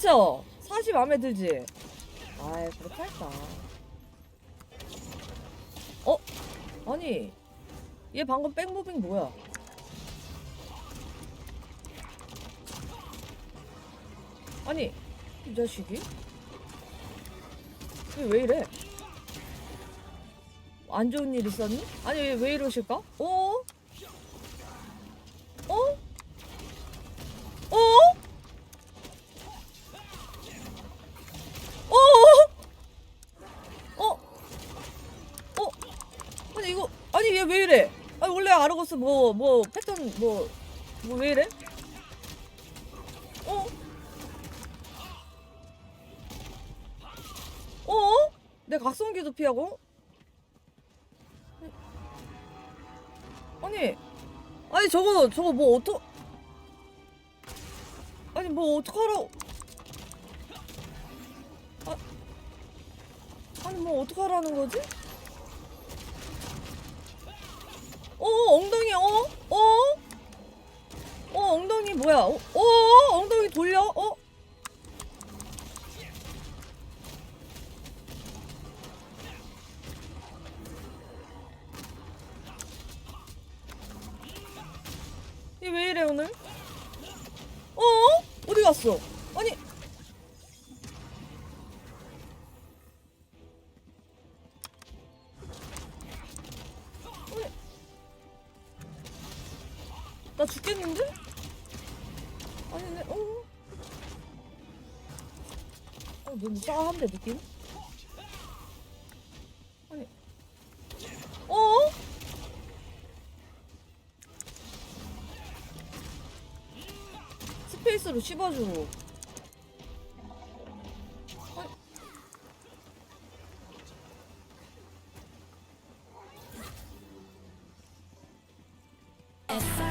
그쵸? 40 마음에 들지? 아이 그렇게 할까 어? 아니 얘 방금 백무빙 뭐야 아니 이 자식이 왜, 왜 이래 안 좋은 일 있었니? 아니 왜, 왜 이러실까? 어? 어? 어? 이거 아니 얘 왜 이래? 아니 원래 아르고스 뭐 뭐 패턴 뭐 뭐 왜 이래? 어? 어? 내 각성기도 피하고? 아니 아니 저거 저거 뭐 어떡 아니 뭐 어떡하라고 아, 아니 뭐 어떡하라는 거지? 뭐야? 어? 어 엉덩이 돌려? 어? 얘 왜 이래 오늘? 어? 어디 갔어? 아니 아니. 나 죽겠는데? 아니네 어? 어 너무 싸한데 느낌? 아니 어? 스페이스로 씹어주고 아니.